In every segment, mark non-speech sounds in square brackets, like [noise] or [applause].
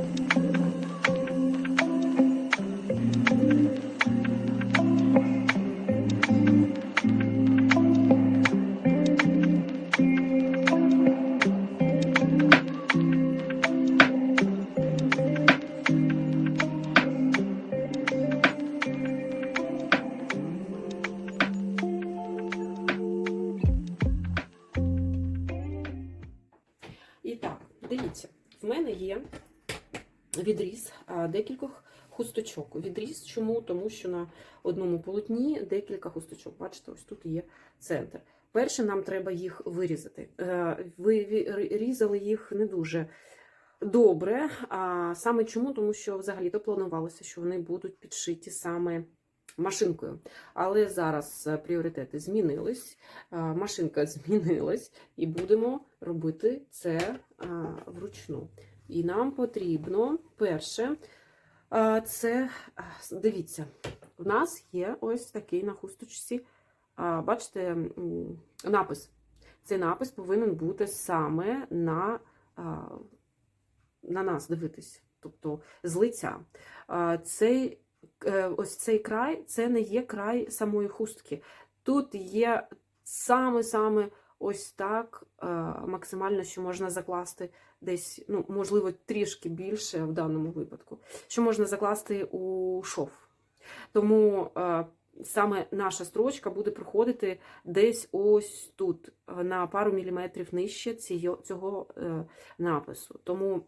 І Відріз чому? Тому що на одному полотні декілька хусточок. Бачите, ось тут є центр. Перше, нам треба їх вирізати. Е, Ви різали їх не дуже добре. А саме чому? Тому що взагалі-то планувалося, що вони будуть підшиті саме машинкою. Але зараз е, пріоритети змінились, е, машинка [laughs] змінилась, і будемо робити це вручну. І нам потрібно перше, це дивіться, у нас є ось такий на хусточці, бачите, напис. Цей напис повинен бути саме на, на нас дивитись, тобто з лиця. Цей, е, ось цей край це не є край самої хустки. Тут є саме-саме ось так максимально, що можна закласти десь, ну, можливо, трішки більше в даному випадку, що можна закласти у шов. Тому е, саме наша строчка буде проходити десь ось тут, е, на пару міліметрів нижче цього, е, напису. Тому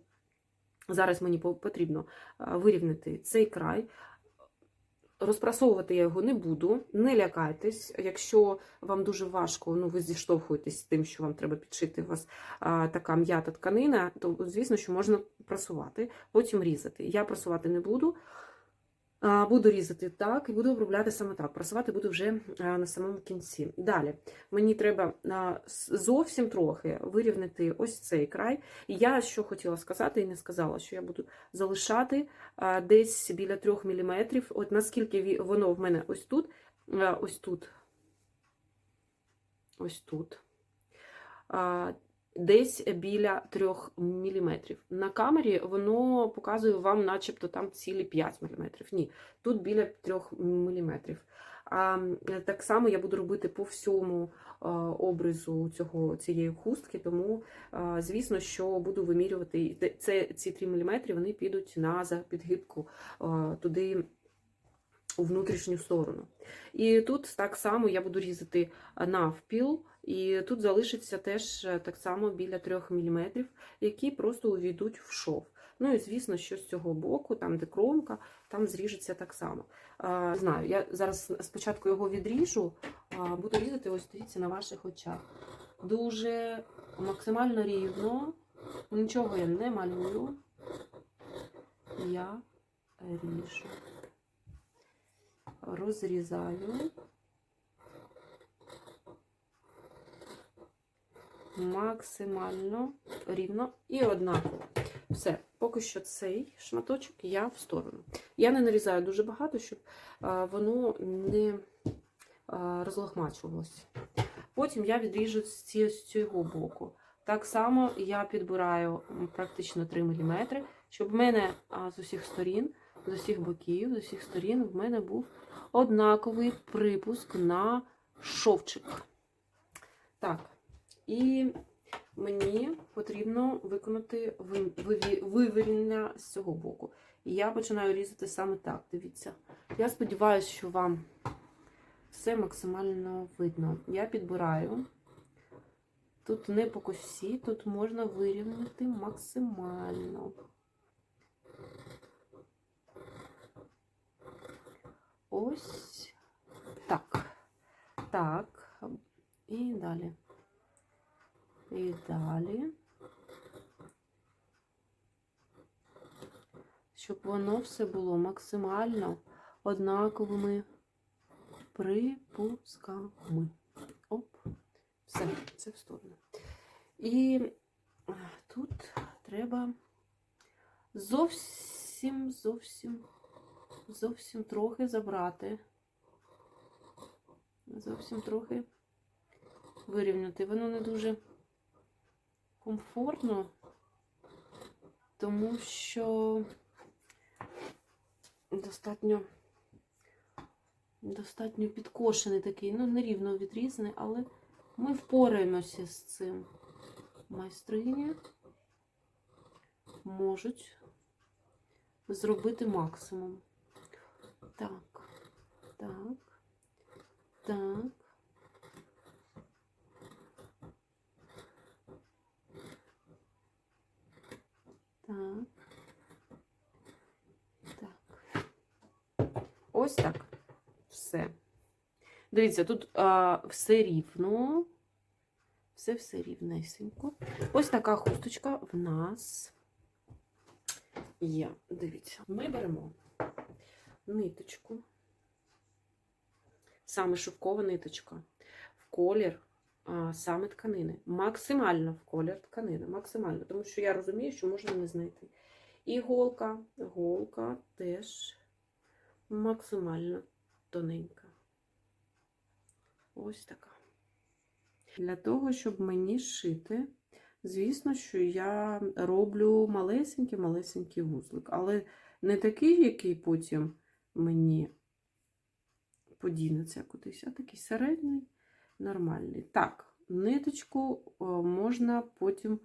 зараз мені потрібно вирівняти цей край. Розпрасовувати я його не буду, не лякайтесь. Якщо вам дуже важко, ну ви зіштовхуєтесь з тим, що вам треба підшити у вас а, така м'ята тканина, то звісно, що можна прасувати, потім різати. Я прасувати не буду. Буду різати так і буду обробляти саме так. Прасувати буду вже на самому кінці. Далі мені треба зовсім трохи вирівняти ось цей край. І я що хотіла сказати і не сказала, що я буду залишати десь біля 3 мм. От наскільки воно в мене ось тут, ось тут, ось тут, десь біля 3 мм. На камері воно показує вам, начебто там цілі 5 мм. Ні, тут біля 3 мм. А, так само я буду робити по всьому а, обризу цього, цієї хустки, тому а, звісно, що буду вимірювати це, ці 3 мм, вони підуть на за- підгибку а, туди у внутрішню сторону. І тут так само я буду різати навпіл, і тут залишиться теж е, так само біля 3 мм, які просто увійдуть в шов. Ну і звісно, що з цього боку, там де кромка, там зріжеться так само. А, знаю, я зараз спочатку його відріжу, буду різати, ось дивіться, на ваших очах. Дуже максимально рівно, нічого я не малюю. Я ріжу розрізаю максимально рівно і однаково. Все, поки що цей шматочок я в сторону. Я не нарізаю дуже багато, щоб воно не розлохмачувалося. Потім я відріжу з цього боку. Так само я підбираю практично 3 мм, щоб в мене з усіх сторін, з усіх боків, з усіх сторін в мене був однаковий припуск на шовчик. Так, і мені потрібно виконати ви- вивірення з цього боку. І я починаю різати саме так. Дивіться. Я сподіваюся, що вам все максимально видно. Я підбираю. Тут не по косі, тут можна вирівняти максимально. Ось так. Так. І далі. І далі. Щоб воно все було максимально однаковими припусками. Оп. Все, це в сторону. І тут треба зовсім, зовсім, трохи забрати. Зовсім трохи вирівняти. Воно не дуже комфортно тому що достатньо достатньо підкошений такий, ну, нерівно відрізаний, але ми впораємося з цим. Майстрині можуть зробити максимум. Так, так, так. Так. Так. Ось так. Все. Дивіться, тут а, все рівно. Все все рівнесенько. Ось така хусточка в нас є. Дивіться, ми беремо ниточку. Саме шовкова ниточка. В колір а, саме тканини. Максимально в колір тканини. Максимально. Тому що я розумію, що можна не знайти. І голка, голка теж максимально тоненька. Ось така. Для того, щоб мені шити, звісно, що я роблю малесенький-малесенький вузлик. Але не такий, який потім мені подінеться кудись, а такий середній, нормальний. Так, ниточку можна потім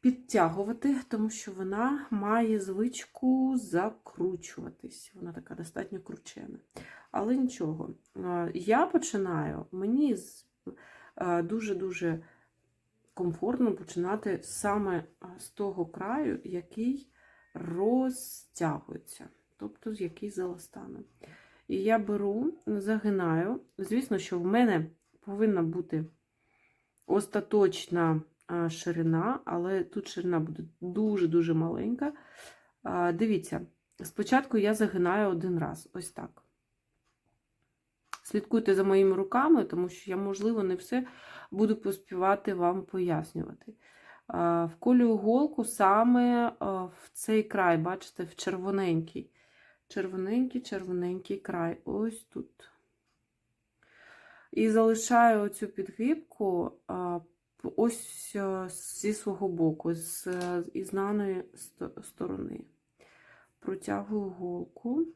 підтягувати, тому що вона має звичку закручуватись. Вона така достатньо кручена. Але нічого. Я починаю, мені дуже-дуже комфортно починати саме з того краю, який розтягується, тобто з який заластану. І я беру, загинаю. Звісно, що в мене повинна бути остаточна ширина, але тут ширина буде дуже-дуже маленька. Дивіться, спочатку я загинаю один раз, ось так. Слідкуйте за моїми руками, тому що я, можливо, не все буду поспівати вам пояснювати. Вколюю голку саме в цей край, бачите, в червоненький. Червоненький, червоненький край. Ось тут. І залишаю цю підгибку ось зі свого боку, з ізнаної сторони. Протягую голку,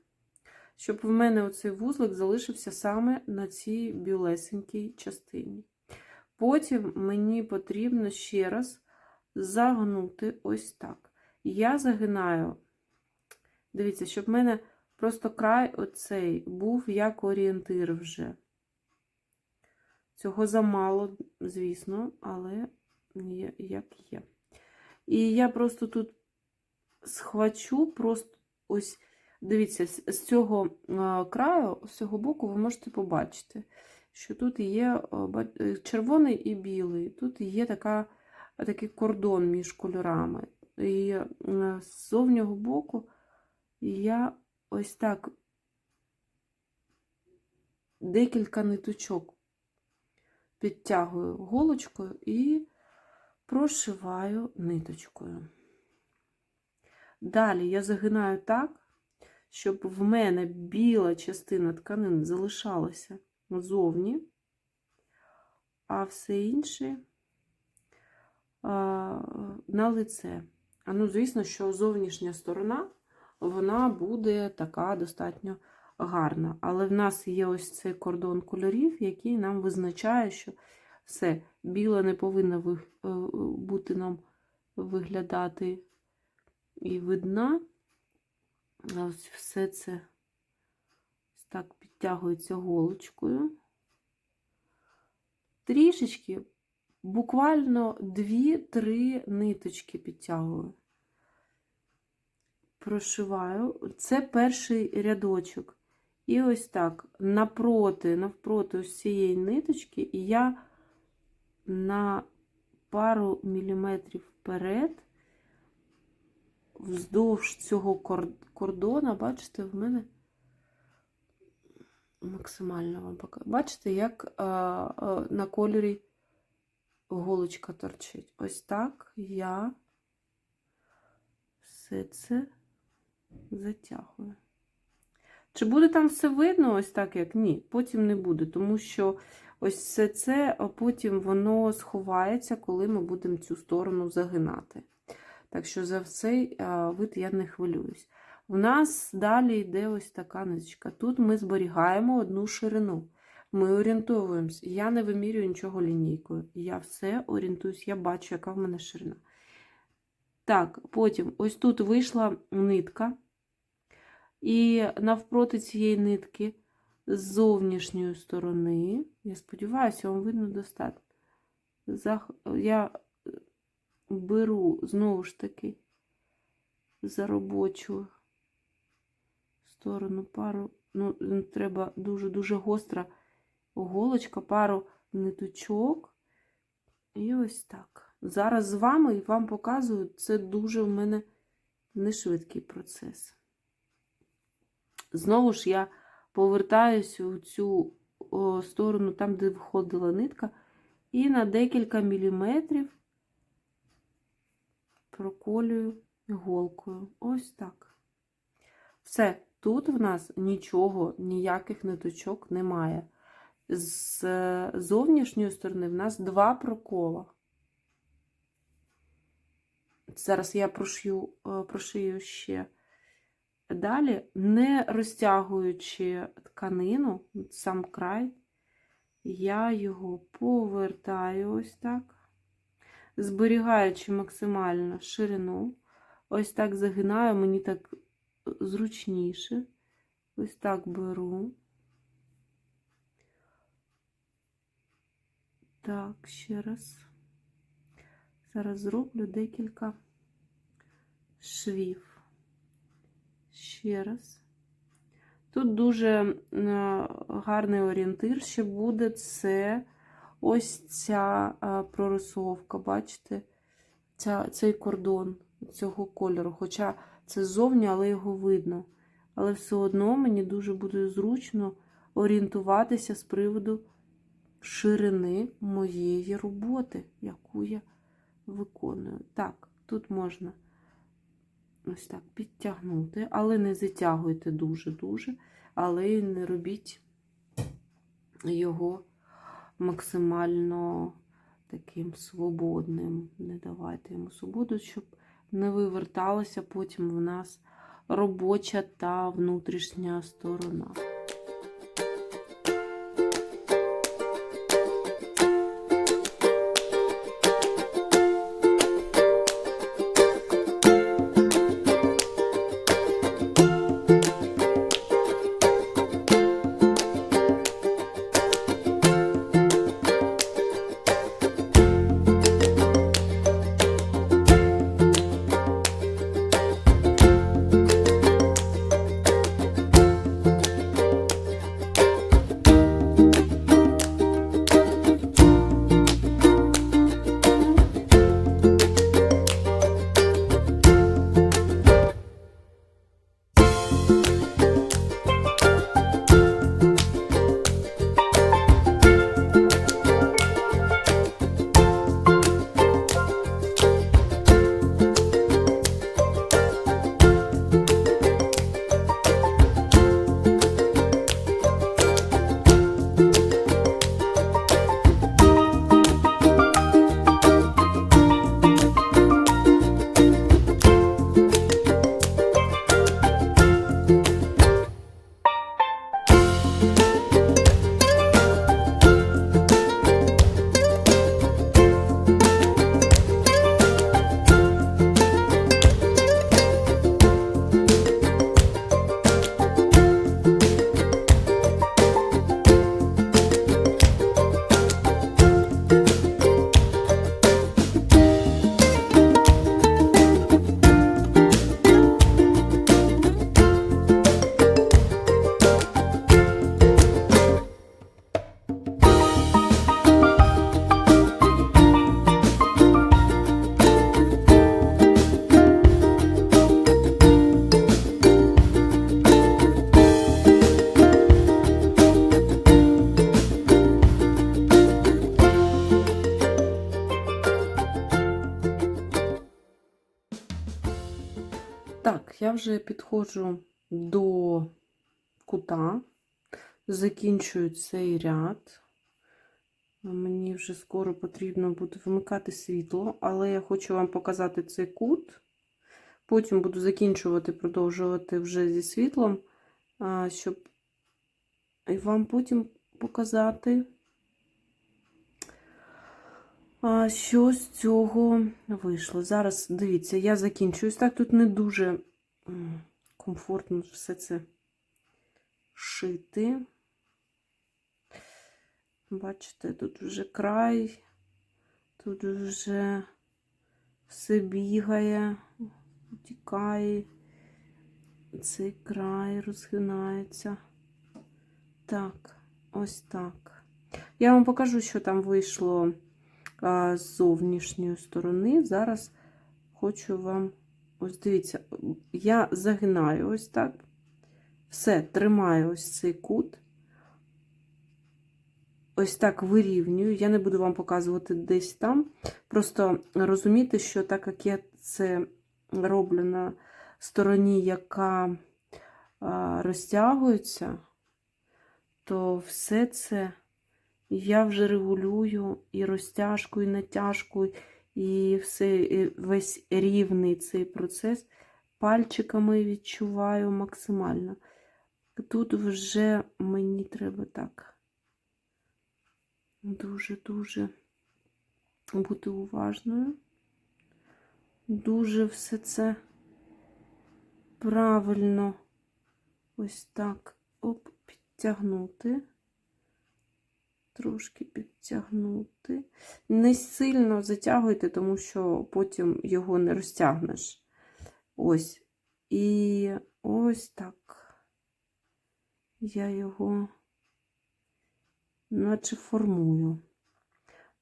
щоб в мене оцей вузлик залишився саме на цій білесенькій частині. Потім мені потрібно ще раз загнути ось так. Я загинаю, дивіться, щоб в мене просто край оцей був як орієнтир вже. Цього замало, звісно, але є, як є. І я просто тут схвачу, просто ось, дивіться, з цього краю, з цього боку, ви можете побачити, що тут є е, червоний і білий, тут є така, такий кордон між кольорами. І з зовнього боку я ось так декілька ниточок підтягую голочкою і прошиваю ниточкою. Далі я загинаю так, щоб в мене біла частина тканини залишалася зовні, а все інше на лице. А ну, звісно, що зовнішня сторона, вона буде така достатньо гарна. Але в нас є ось цей кордон кольорів, який нам визначає, що все, біле не повинно е, бути нам виглядати і видна. Ось все це ось так підтягується голочкою. Трішечки, буквально 2-3 ниточки підтягую. Прошиваю. Це перший рядочок. І ось так, напроти, навпроти ось цієї ниточки, і я на пару міліметрів вперед, вздовж цього кордона, бачите, в мене максимально вам покажу. Бачите, як а, а, на кольорі голочка торчить. Ось так я все це затягую. Чи буде там все видно, ось так, як ні, потім не буде, тому що ось все це потім воно сховається, коли ми будемо цю сторону загинати. Так що за цей вид я не хвилююсь. У нас далі йде ось така ниточка. Тут ми зберігаємо одну ширину. Ми орієнтовуємось. Я не вимірюю нічого лінійкою. Я все орієнтуюсь, я бачу, яка в мене ширина. Так, потім ось тут вийшла нитка. І навпроти цієї нитки з зовнішньої сторони, я сподіваюся, вам видно достатньо. Я беру знову ж таки за робочу сторону пару, ну, треба дуже-дуже гостра голочка, пару ниточок. І ось так. Зараз з вами вам показую, це дуже в мене не швидкий процес. Знову ж я повертаюсь у цю о, сторону, там, де виходила нитка, і на декілька міліметрів проколюю іголкою. Ось так. Все, тут в нас нічого, ніяких ниточок немає. З зовнішньої сторони в нас два прокола. Зараз я прошью, е, прошию ще далі, не розтягуючи тканину, сам край, я його повертаю ось так, зберігаючи максимально ширину. Ось так загинаю, мені так зручніше. Ось так беру. Так, ще раз. Зараз зроблю декілька швів. Ще раз. Тут дуже е, гарний орієнтир ще буде це ось ця е, прорисовка, бачите, ця, цей кордон цього кольору. Хоча це ззовні, але його видно. Але все одно мені дуже буде зручно орієнтуватися з приводу ширини моєї роботи, яку я виконую. Так, тут можна ось так підтягнути, але не затягуйте дуже-дуже, але не робіть його максимально таким свободним. Не давайте йому свободу, щоб не виверталася потім в нас робоча та внутрішня сторона. Вже підходжу до кута, закінчую цей ряд. Мені вже скоро потрібно буде вмикати світло, але я хочу вам показати цей кут. Потім буду закінчувати, продовжувати вже зі світлом, щоб вам потім показати, що з цього вийшло. Зараз дивіться, я закінчуюсь. Так, тут не дуже комфортно все це шити. Бачите, тут вже край, тут вже все бігає, тікає, цей край розгинається. Так, ось так. Я вам покажу, що там вийшло з зовнішньої сторони. Зараз хочу вам, ось дивіться, я загинаю ось так. Все, тримаю ось цей кут. Ось так вирівнюю. Я не буду вам показувати десь там. Просто розуміти, що так як я це роблю на стороні, яка розтягується, то все це я вже регулюю і розтяжку, і натяжку, і все, і весь рівний цей процес пальчиками відчуваю максимально. Тут вже мені треба так дуже-дуже бути уважною. Дуже все це правильно ось так оп, підтягнути. Трошки підтягнути. Не сильно затягуйте, тому що потім його не розтягнеш. Ось. І ось так. Я його наче формую.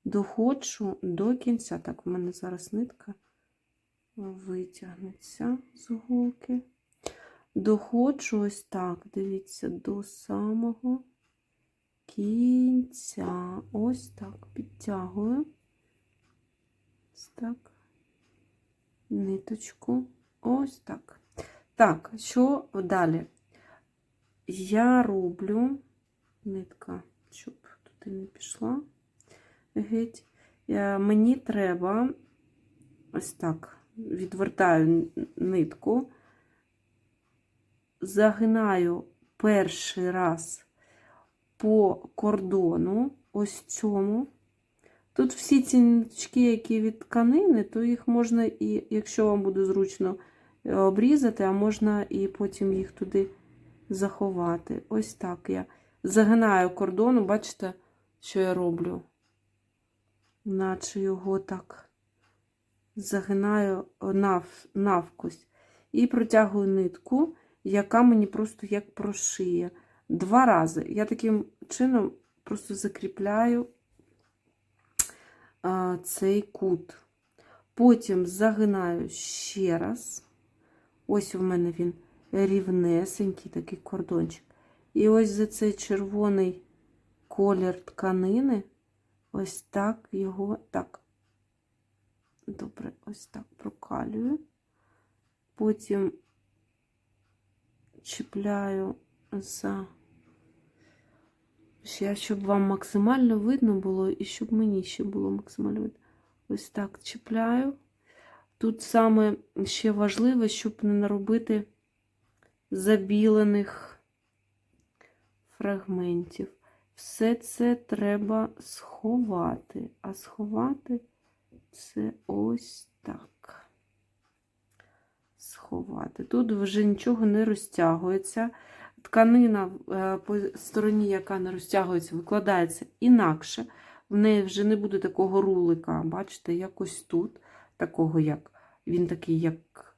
Доходжу до кінця. Так, у мене зараз нитка витягнеться з голки. Доходжу ось так, дивіться, до самого кінця. Ось так підтягую. Ось так, ниточку. Ось так. Так, що далі? Я роблю нитка, щоб туди не пішла геть. Е, Мені треба ось так, відвертаю нитку, загинаю перший раз по кордону, ось цьому. Тут всі ці ниточки, які від тканини, то їх можна і, якщо вам буде зручно, е, обрізати, а можна і потім їх туди заховати. Ось так я загинаю кордону, бачите, що я роблю? Наче його так загинаю нав, навкось. І протягую нитку, яка мені просто як прошиє. Два рази. Я таким чином просто закріпляю а, цей кут. Потім загинаю ще раз. Ось у мене він рівнесенький такий кордончик. І ось за цей червоний колір тканини, ось так його так. Добре, ось так прокалюю. Потім чіпляю за, я, щоб вам максимально видно було, і щоб мені ще було максимально видно. Ось так чіпляю. Тут саме ще важливо, щоб не наробити забілених фрагментів. Все це треба сховати. А сховати це ось так. Сховати. Тут вже нічого не розтягується. Тканина е, по стороні, яка не розтягується, викладається інакше. В неї вже не буде такого рулика. Бачите, якось тут, такого, як він такий, як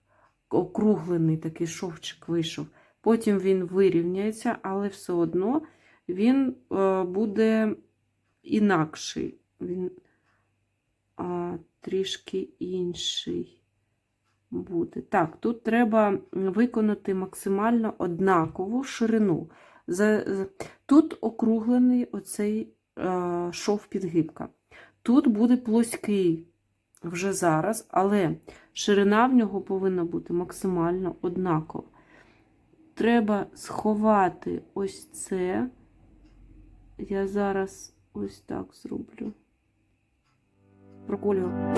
округлений такий шовчик вийшов. Потім він вирівняється, але все одно він е, буде інакший. Він а, трішки інший буде. Так, тут треба виконати максимально однакову ширину. Тут округлений оцей е, шов підгибка. Тут буде плоский вже зараз, але ширина в нього повинна бути максимально однакова. Треба сховати ось це. Я зараз ось так зроблю. Проколюю.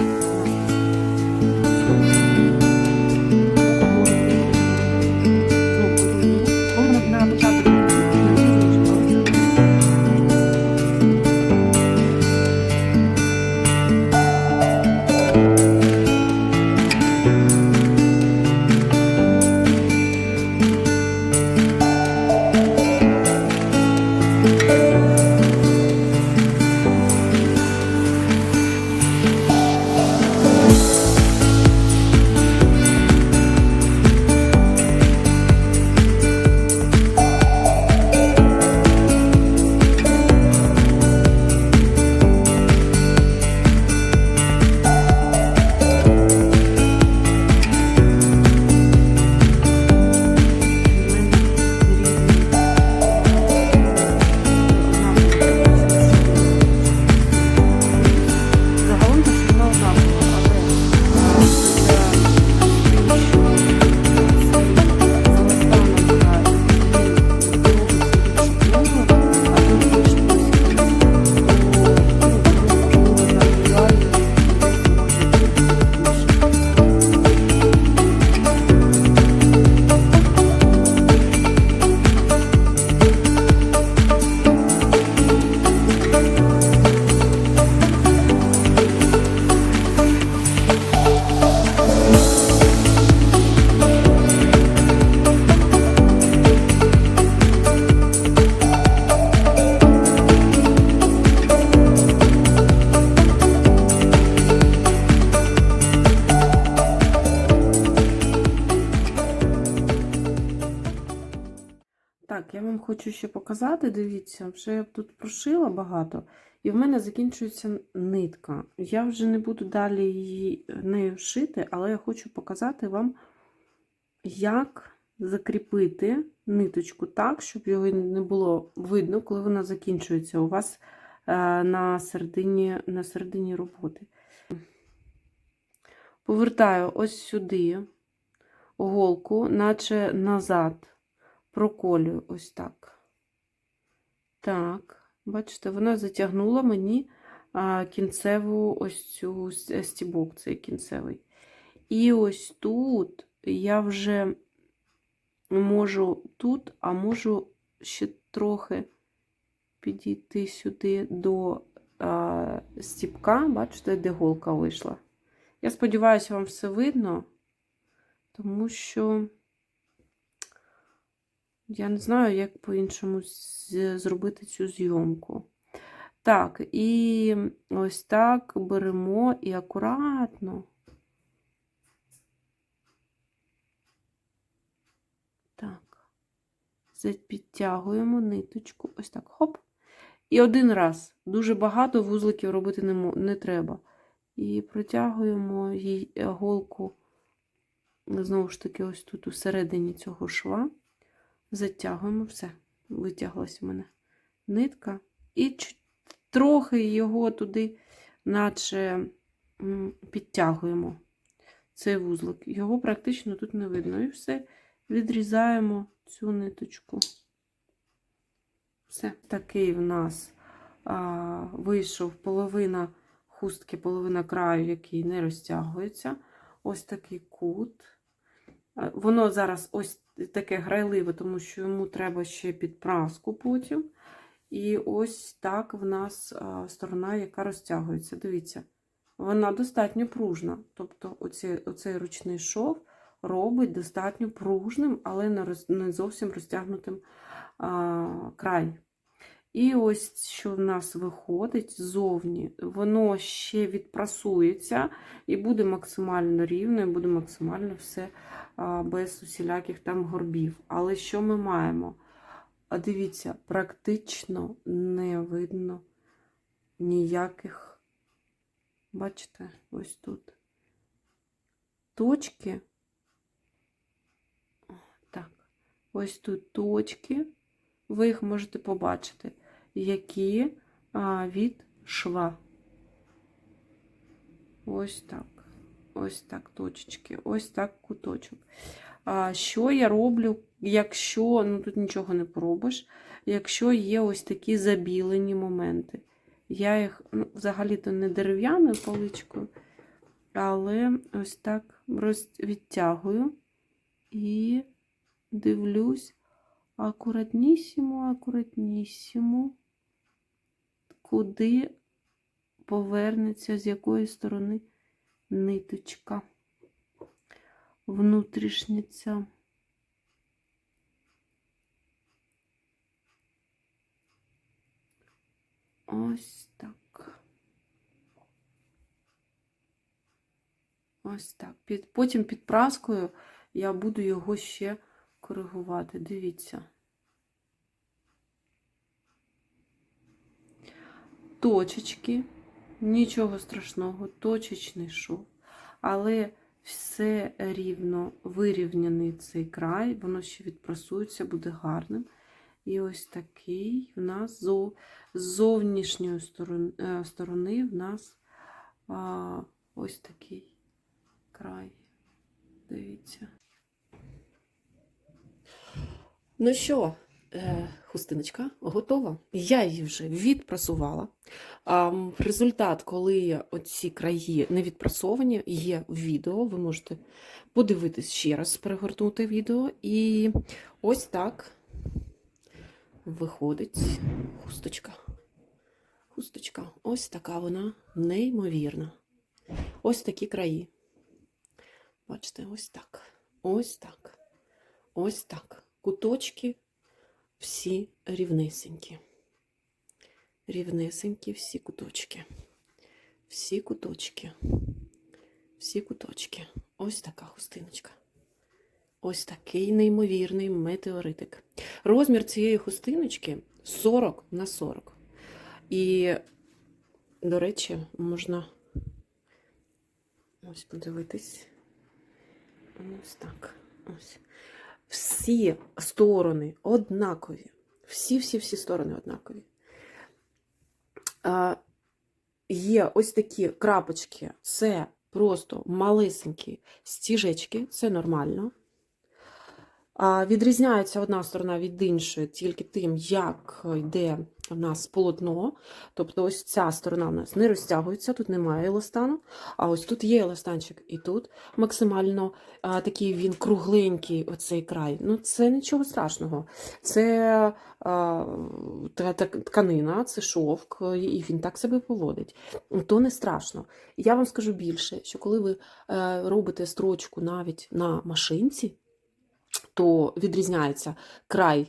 Показати, дивіться, вже я тут прошила багато, і в мене закінчується нитка. Я вже не буду далі її нею шити, але я хочу показати вам, як закріпити ниточку так, щоб його не було видно, коли вона закінчується у вас е, на середині, на середині роботи. Повертаю ось сюди голку, наче назад проколюю ось так. Так, бачите, вона затягнула мені кінцеву ось цю стібок, цей кінцевий. І ось тут я вже можу тут, а можу ще трохи підійти сюди до а, стібка, бачите, де голка вийшла. Я сподіваюся, вам все видно, тому що. Я не знаю, як по-іншому зробити цю зйомку. Так, і ось так беремо і акуратно. Так, підтягуємо ниточку. Ось так, хоп. І один раз. Дуже багато вузликів робити не, не треба. І протягуємо їй е, голку, знову ж таки, ось тут усередині цього шва затягуємо все. Витяглась у мене нитка. І трохи його туди, наче підтягуємо цей вузлик. Його практично тут не видно. І все, відрізаємо цю ниточку. Все. Такий в нас а, вийшов половина хустки, половина краю, який не розтягується. Ось такий кут. Воно зараз ось таке грайливе, тому що йому треба ще підправку потім. І ось так в нас сторона, яка розтягується. Дивіться, вона достатньо пружна. Тобто оцей, оцей ручний шов робить достатньо пружним, але не, зовсім розтягнутим край. І ось що в нас виходить ззовні, воно ще відпрасується і буде максимально рівно, і буде максимально все без усіляких там горбів. Але що ми маємо? А дивіться, практично не видно ніяких, бачите, ось тут точки. Так, ось тут точки, ви їх можете побачити, які від шва. Ось так. Ось так точечки, ось так куточок. А що я роблю, якщо, ну тут нічого не поробиш, якщо є ось такі забілені моменти. Я їх ну, взагалі-то не дерев'яною паличкою, але ось так відтягую і дивлюсь акуратнісімо, акуратнісімо, куди повернеться, з якої сторони ниточка внутрішниця. Ось так. Ось так. Потім під праскою я буду його ще коригувати. Дивіться. Точечки, нічого страшного, точечний шов. Але все рівно вирівняний цей край, воно ще відпрасується, буде гарним. І ось такий в нас з зовнішньої сторони, е, в нас а, ось такий край. Дивіться. Ну що, хустиночка готова. Я її вже відпрасувала. Результат, коли оці краї не відпрасовані, є відео. Ви можете подивитись ще раз, перегорнути відео. І ось так виходить хусточка. Хусточка. Ось така вона неймовірна. Ось такі краї. Бачите, ось так. Ось так. Ось так. Куточки всі рівнесенькі. Рівнесенькі всі куточки. Всі куточки. Всі куточки. Ось така хустиночка. Ось такий неймовірний метеоритик. Розмір цієї хустиночки 40 на 40. І, до речі, можна ось подивитись. Ось так. Ось. Всі сторони однакові. Всі-всі-всі сторони однакові. А, є ось такі крапочки, це просто малесенькі стіжечки, це нормально. Відрізняється одна сторона від іншої тільки тим, як йде в нас полотно. Тобто ось ця сторона в нас не розтягується, тут немає еластану, а ось тут є еластанчик, і тут максимально а, такий він кругленький, оцей край. Ну, це нічого страшного. Це а, тканина, це шовк, і він так себе поводить. То не страшно. Я вам скажу більше, що коли ви е, робите строчку навіть на машинці, то відрізняється край,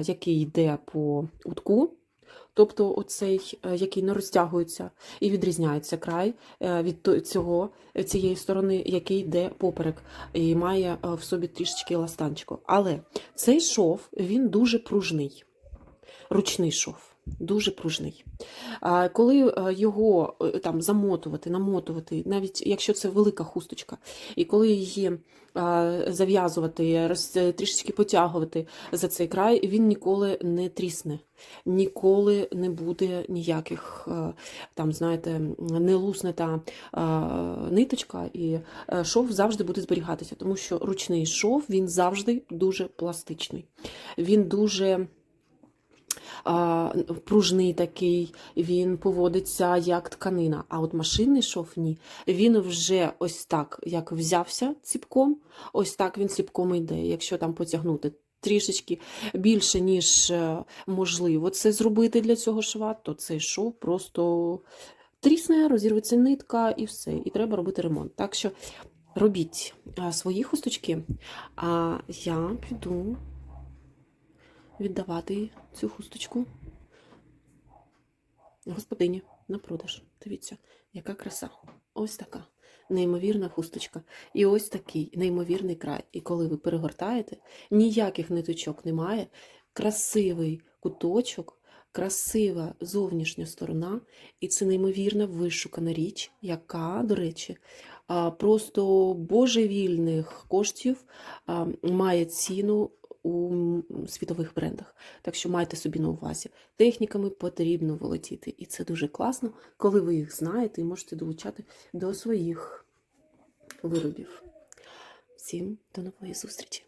який йде по утку, тобто оцей, е, який не розтягується, і відрізняється край е, від цього, е, цієї сторони, який йде поперек, і має е, в собі трішечки ластанчику. Але цей шов він дуже пружний, ручний шов. Дуже пружний. Коли е, його е, там замотувати, намотувати, навіть якщо це велика хусточка, і коли її зав'язувати, роз, трішечки потягувати за цей край, він ніколи не трісне, ніколи не буде ніяких, е, там, знаєте, не лусне та ниточка, і е, шов завжди буде зберігатися, тому що ручний шов він завжди дуже пластичний. Він дуже пружний такий, він поводиться як тканина. А от машинний шов ні. Він вже ось так, як взявся ціпком, ось так він ціпком йде. Якщо там потягнути трішечки більше, ніж е, можливо це зробити для цього шва, то цей шов просто трісне, розірветься нитка і все. І треба робити ремонт. Так що робіть свої хусточки, а я піду віддавати цю хусточку господині на продаж. Дивіться, яка краса. Ось така неймовірна хусточка. І ось такий неймовірний край. І коли ви перегортаєте, ніяких ниточок немає. Красивий куточок, красива зовнішня сторона, і це неймовірна вишукана річ, яка, до речі, просто божевільних коштів має ціну у світових брендах. Так що майте собі на увазі. Техніками потрібно володіти. І це дуже класно, коли ви їх знаєте і можете долучати до своїх виробів. Всім до нової зустрічі!